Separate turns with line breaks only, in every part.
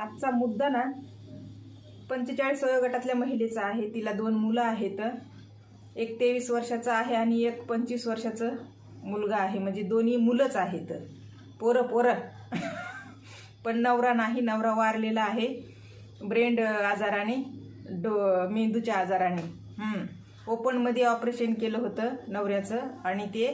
आजचा मुद्दा ना पंचेचाळीस वयोगटातल्या महिलेचा आहे. तिला दोन मुलं आहेत. एक तेवीस वर्षाचा आहे आणि एक पंचवीस वर्षाचं मुलगा आहे. म्हणजे दोन्ही मुलंच आहेत. पोरं पोरं. पण नवरा नाही. नवरा वारलेला आहे. ब्रेंड आजाराने डो मेंदूच्या आजाराने. ओपनमध्ये ऑपरेशन केलं होतं नवऱ्याचं आणि ते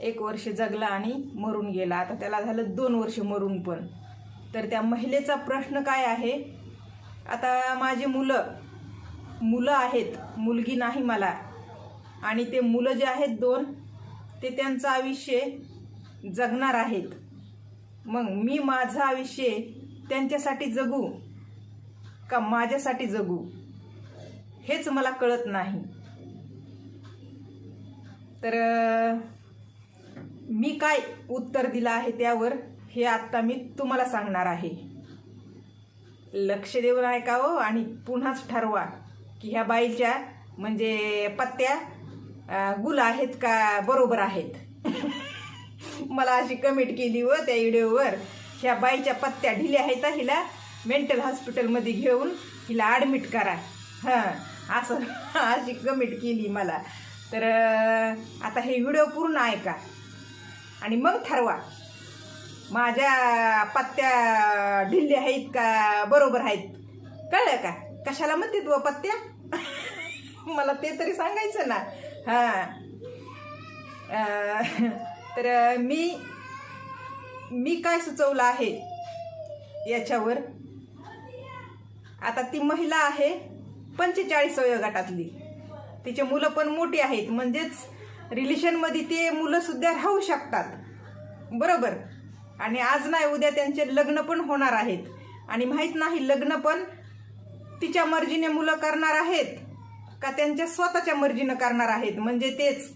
एक वर्ष जगला आणि मरून गेला. आता त्याला झालं दोन वर्ष मरून पण. तर त्या महिलेचा प्रश्न काय आहे? आता माझी मुलं मुलं आहेत मुलगी नाही मला. आणि ते मुलं जे आहेत दोन ते त्यांचं आयुष्य जगणार आहेत. मग मी माझं आयुष्य त्यांच्यासाठी जगू का माझ्यासाठी जगू? हेच मला कळत नाही. तर मी काय उत्तर दिलं आहे त्यावर? हे आत्ता मी तुम्हाला सांगणार आहे. लक्ष देऊन ऐका हो आणि पुन्हाच ठरवा की ह्या बाईच्या म्हणजे पत्त्या गुल आहेत का बरोबर आहेत? मला अशी कमेंट केली व त्या व्हिडिओवर ह्या बाईच्या पत्त्या ढिल्या आहेत हिला मेंटल हॉस्पिटलमध्ये घेऊन हिला ॲडमिट करा. हां असं अशी कमेंट केली मला. तर आता हे व्हिडिओ पूर्ण ऐका आणि मग ठरवा. माझ्या पत्त्या ढिल्ल्या आहेत का बरोबर आहेत. कळलं का? कशाला म्हणते तू पत्त्या? मला ते तरी सांगायचं ना. हां. तर मी मी काय सुचवलं आहे याच्यावर? आता ती महिला आहे पंचेचाळीस गटातली. तिचे मुलं पण मोठी आहेत. म्हणजेच रिलेशनमध्ये ते मुलंसुद्धा राहू शकतात. बरोबर? आणि आज नाही उद्या त्यांचे लग्न पण होणार आहेत. आणि माहीत नाही लग्न पण तिच्या मर्जीने मुलं करणार आहेत का त्यांच्या स्वतःच्या मर्जीनं करणार आहेत. म्हणजे तेच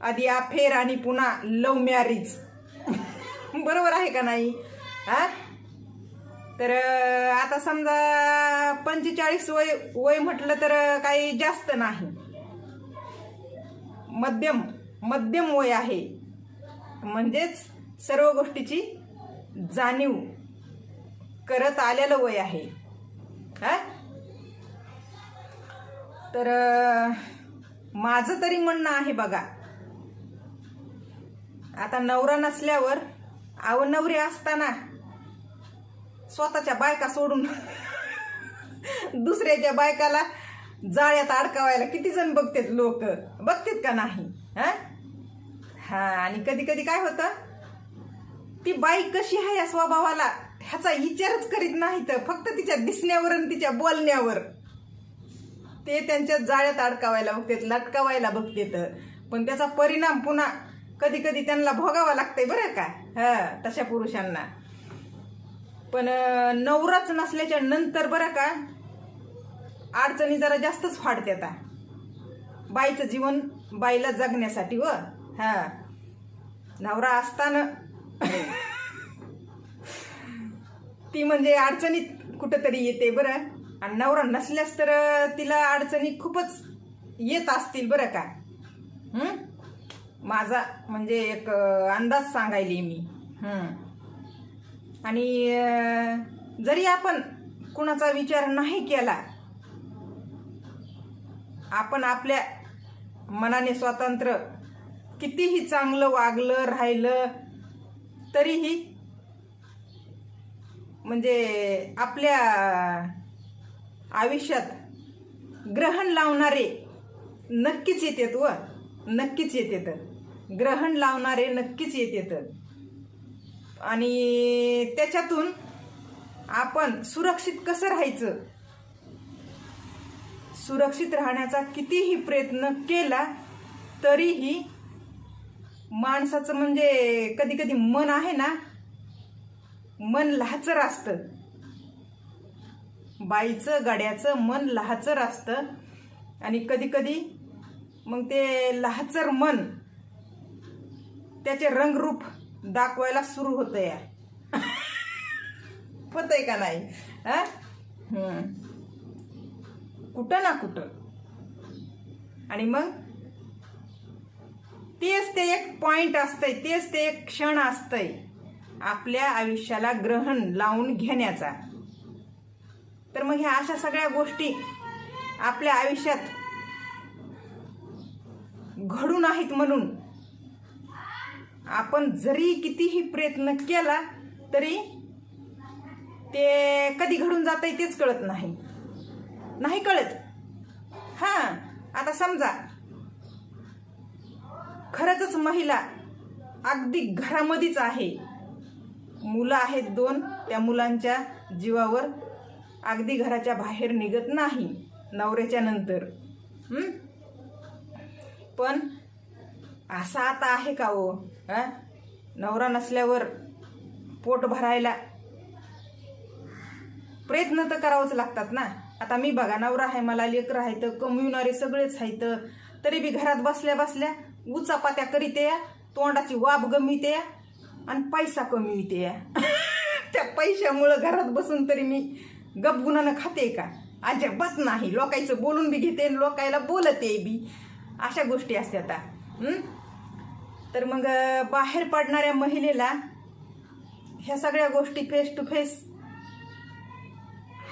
आधी अफेर आणि पुन्हा लव मॅरेज बरोबर आहे का नाही? हा? तर आता समजा पंचेचाळीस वय वय म्हटलं तर काही जास्त नाही. मध्यम मध्यम वय आहे. म्हणजेच सर्व गोष्टीची जाणीव करत आलेलं वय आहे. हा? तर माझं तरी म्हणणं आहे बघा. आता नवरा नसल्यावर आव नवरी असताना स्वतःच्या बायका सोडून दुसऱ्याच्या बायकाला जाळ्यात अडकावायला किती जण बघतात लोक? बघतात का नाही? हा? आणि कधी कधी काय होतं? ती बाई कशी आहे या स्वभावाला? ह्याचा विचारच करीत नाही तर फक्त तिच्या दिसण्यावर आणि तिच्या बोलण्यावर. ते त्यांच्या जाळ्यात अडकावायला बघतात लटकावायला बघतात. पण त्याचा परिणाम पुन्हा कधी कधी त्यांना भोगावा लागतंय बरं का? हा तशा पुरुषांना. पण नवराच नसल्याच्या नंतर बरं का अडचणी जरा जास्तच फाडते आता. बाईचं जीवन बाईला जगण्यासाठी व हा. नवरा असताना ती म्हणजे अडचणीत कुठंतरी येते बरं. आणि नवरा नसल्यास तर तिला अडचणी खूपच येत असतील बरं का? माझा म्हणजे एक अंदाज सांगायले मी. आणि जरी आपण कुणाचा विचार नाही केला आपण आपल्या मनाने स्वतंत्र कितीही चांगलं वागलं राहिलं तरीही म्हणजे आपल्या आयुष्यात ग्रहण लावणारे नक्कीच येतात व नक्कीच येतात. ग्रहण लावणारे नक्कीच येतात. आणि त्याच्यातून आपण सुरक्षित कसं राहायचं? सुरक्षित राहण्याचा कितीही प्रयत्न केला तरीही माणसाचं म्हणजे कधी कधी मन आहे ना मन लहाचर असतं बाईचं गाड्याचं मन लहाचर असतं आणि कधी कधी मग ते लहाचर मन त्याचे रंगरूप दाखवायला सुरू होतं या आहे का नाही? हा? कुठं ना कुठं. आणि मग तेच ते एक पॉइंट असतंय तेच ते एक क्षण असतंय. आपल्या आयुष्याला ग्रहण लावून घेण्याचा. तर मग ह्या अशा सगळ्या गोष्टी आपल्या आयुष्यात घडून आहेत म्हणून आपण जरी कितीही प्रयत्न केला तरी ते कधी घडून जात आहे तेच कळत नाही. नाही कळत. हां आता समजा खरंच महिला अगदी घरामध्येच आहे. मुलं आहेत दोन त्या मुलांच्या जीवावर अगदी घराच्या बाहेर निघत नाही नवऱ्याच्या नंतर. पण असा आता आहे का हो? ओ नवरा नसल्यावर पोट भरायला प्रयत्न तर करावंच लागतात ना. आता मी बघा नवरा आहे मला लेकरं आहे तर कमविणारे सगळेच आहेत तरी बी घरात बसल्या बसल्या उचापात्या करीते या तोंडाची वाब गमिते आणि पैसा कमी या त्या पैशामुळं घरात बसून तरी मी गपगुणानं खाते का? अजिबात नाही. लोकांचं बोलून बी घेते आणि लोकायला बोलते बी. अशा गोष्टी असतात आता. तर मग बाहेर पडणाऱ्या महिलेला ह्या सगळ्या गोष्टी फेस टू फेस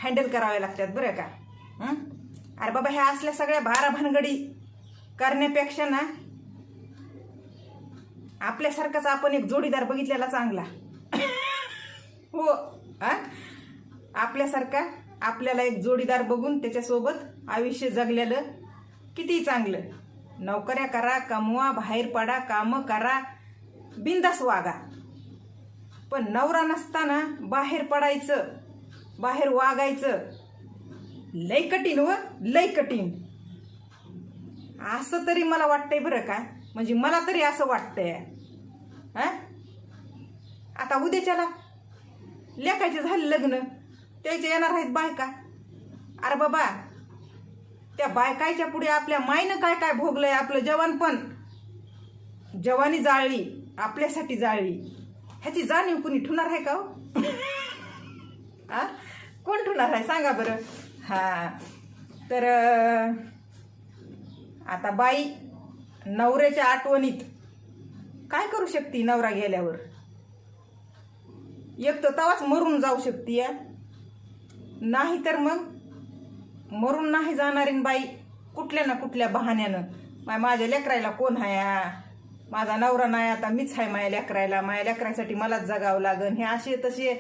हँडल कराव्या लागतात बरं का? अरे बाबा ह्या असल्या सगळ्या भारा भानगडी करण्यापेक्षा ना आपल्यासारखाच आपण एक जोडीदार बघितलेला चांगला. हो आ आपल्यासारखा आपल्याला एक जोडीदार बघून त्याच्यासोबत आयुष्य जगलेलं किती चांगलं. नोकऱ्या करा कमवा बाहेर पडा कामं करा बिंदास वागा. पण नवरा नसताना बाहेर पडायचं बाहेर वागायचं लय कठीण व लय कठीण. असं तरी मला वाटतंय बरं का? म्हणजे मला तरी असं वाटतंय. हा? आता उद्याच्याला लेखायचे झाले लग्न. त्याचे येणार आहेत बायका. अरे बाबा त्या बायकाच्या पुढे आपल्या मायनं काय काय भोगलंय आपलं जवान पण. जवानी जाळली आपल्यासाठी जाळली. ह्याची जाणीव कुणी ठुणार आहे का हो? आ कोण ठुणार आहे? सांगा बरं. हा. तर आता बाई नवऱ्याच्या आठवणीत. काय करू शकते नवरा गेल्यावर? एक तर तवाच मरून जाऊ शकते या नाही तर मग मरून नाही जाणारी बाई कुठल्या ना कुठल्या बहाण्यानं. माय माझ्या लेकरायला कोण आहे माझा नवरा नाही आता मीच आहे माझ्या लेकरायला. माझ्या लेकरासाठी मलाच जगावं लागन. हे असे तसे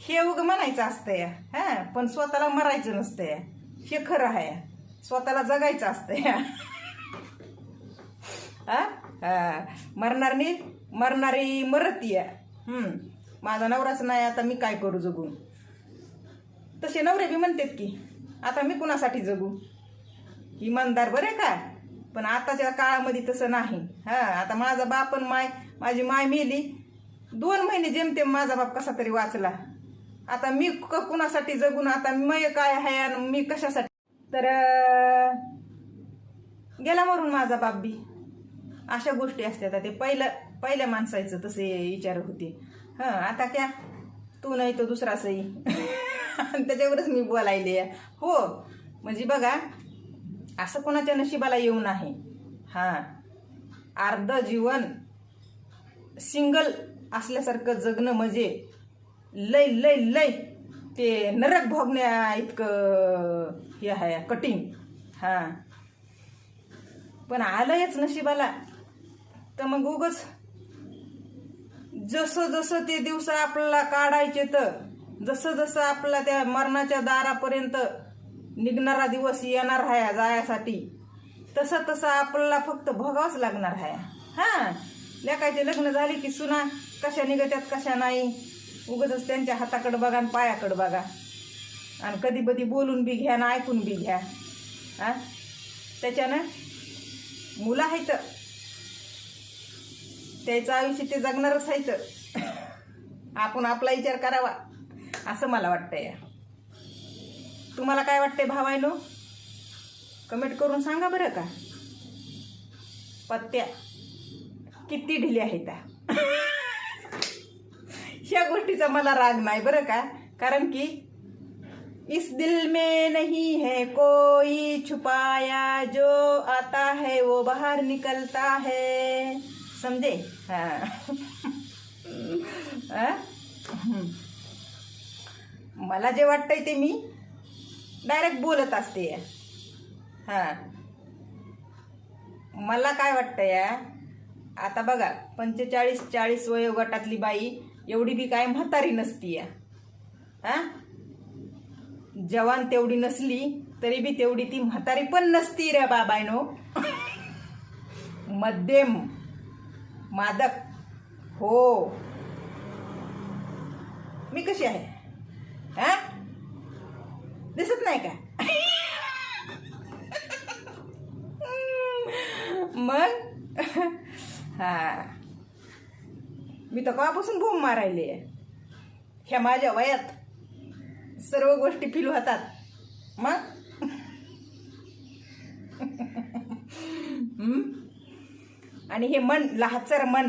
हे उग म्हणायचं असतं या हा? पण स्वतःला मरायचं नसतं या हे खरं आहे स्वतःला जगायचं असतं या हा? हा. मरणारी मरणारी माझा नवराच नाही आता मी काय करू जगू? तसे नवरे बी म्हणतात की आता मी कुणासाठी जगू? इमानदार बरे का? पण आताच्या काळामध्ये तसं नाही. हा आता माझा बाप आणि माय माझी माय मेली. दोन महिने जेमतेम माझा बाप कसा तरी वाचला. आता मी क- कुणासाठी जगून आता मय काय आहे आणि मी कशासाठी? तर गेला मरून माझा बाप बी. अशा गोष्टी असतात. ते पहिलं पहिल्या माणसाचं तसे विचार होते. हां आता क्या? तू नाही तो दुसरा सई. आणि त्याच्यावरच मी बोलायले. हो म्हणजे बघा असं कोणाच्या नशिबाला येऊ नाही हां अर्ध जीवन सिंगल असल्यासारखं जगणं म्हणजे लय लय लय ते नरक भोगण्या इतकं हे आहे कठीण. हां. पण आलंयच नशिबाला. तर मग उगच जसं जसं ते दिवस आपल्याला काढायचे तर जसं जसं आपला त्या मरणाच्या दारापर्यंत निघणारा दिवस येणार आहे जायासाठी तसं तसं आपल्याला फक्त भोगावंच लागणार आहे. हां लेकायचे लग्न झाले की सुना कशा निघत्यात कशा नाही उगतच त्यांच्या हाताकडं बघा आणि पायाकडं बघा. आणि कधी कधी बोलून बी घ्या आणि ऐकून बी घ्या. हां त्याच्यानं मुलं आहेत. त्याचं आयुष्य ते जगणारच आहेत आपण आपला विचार करावा असं मला वाटतंय. तुम्हाला काय वाटतंय भावायनो कमेंट करून सांगा बरं का? पत्त्या किती ढिले आहेत त्या. ह्या गोष्टीचा मला राग नाही बरं का? कारण की इस दिल में नहीं है कोई छुपाया जो आता है वो बाहर निकलता है. समझे हां. मला जे वाटतंय ते मी डायरेक्ट बोलत असते. या हां. मला काय वाटतं या आता बघा पंचेचाळीस चाळीस वयोगटातली बाई एवढी बी काय म्हातारी नसती या हां? जवान तेवढी नसली तरी बी तेवढी ती म्हातारी पण नसती रे बाबायनो. मध्यम. मादक. हो. मी कशी आहे? हा? दिसत नाही का? मग? हा. मी तर कवापासून बोंब मारायले. ह्या माझ्या वयात सर्व गोष्टी फील होतात. मग? आणि हे मन लहाचर मन.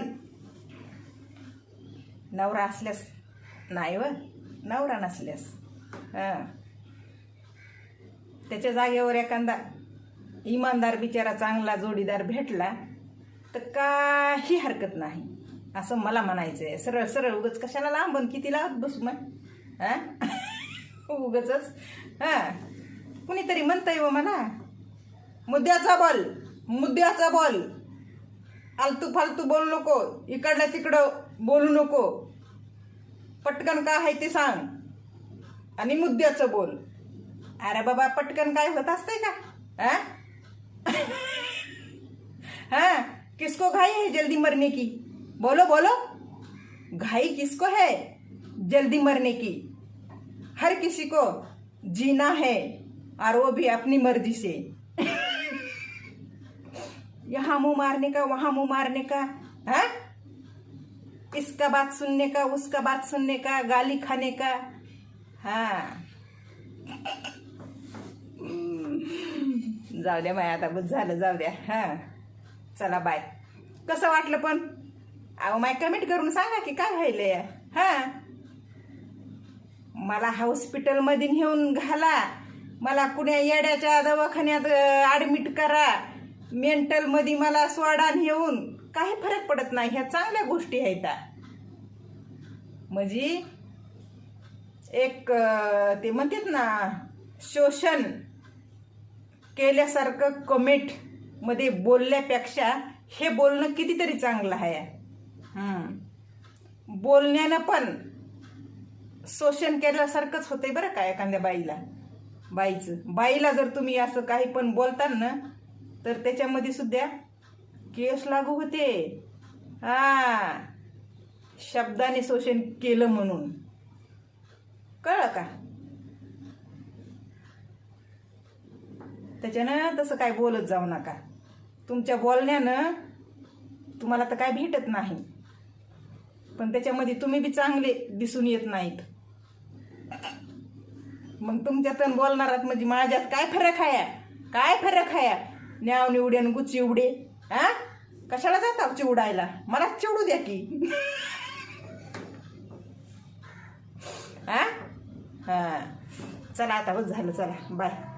नवरा असल्यास नाही व. नवरा नसल्यास. हां. त्याच्या जागेवर एखादा इमानदार बिचारा चांगला जोडीदार भेटला तर काही हरकत नाही. असं मला म्हणायचं आहे सरळ सरळ उगच कशाला लांबन किती लावत बसू मग? हां? उगच हां. कुणीतरी म्हणतंय व मला मुद्द्याचा बॉल. मुद्द्याचा बॉल. आलतू फालतू बोलू नको. इकडलं तिकडं बोलू नको. पटकन काय आहे ते सांग. आणि मुद्द्याचं बोल. अरे बाबा पटकन काय होत असतंय का? हा? किसको घाई है जल्दी मरने की? बोलो बोलो. घाई किसको है जल्दी मरने की? हर किसी को जीना है और वो भी अपनी मर्जी से। यहाँ मुंह मारने का वहां मुंह मारने का है? इसका बात सुनने का उसका बात सुनने का गाली खाने का हाँ। जाऊ द्या माया आता बस झालं जाऊ द्या हां। चला बाय कसं वाटलं पण? अहो माय कमेंट करून सांगा की काय व्हायलंय हां। मला हॉस्पिटलमध्ये नेऊन घाला. मला कुण्या येड्याच्या दवाखान्यात ॲडमिट करा. मेंटलमध्ये मला स्वाडान येऊन काही फरक पडत नाही. ह्या चांगल्या गोष्टी आहेत म्हणजे एक ते म्हणतात ना शोषण केल्यासारखं कमेंटमध्ये बोलल्यापेक्षा हे बोलणं कितीतरी चांगलं आहे. बोलण्यानं पण शोषण केल्यासारखंच होतंय बरं का एखाद्या बाईला. बाईचं बाईला जर तुम्ही असं काही पण बोलताना तर त्याच्यामध्ये सुद्धा केस लागू होते. हा. शब्दाने शोषण केलं म्हणून. कळलं का? त्याच्यानं तसं काय बोलत जाऊ नका. तुमच्या बोलण्यानं तुम्हाला तर काय भेटत नाही. पण त्याच्यामध्ये तुम्ही बी चांगले दिसून येत नाहीत. मग तुमच्यातून बोलणारात म्हणजे माझ्यात काय फरक आहे? काय फरक आहे? न्याव निवडे आणि गुच्ची उडे हा कशाला जाता चिवडायला? मला चिवडू द्या की. हा हा. चला आता बस झालं चला. बाय.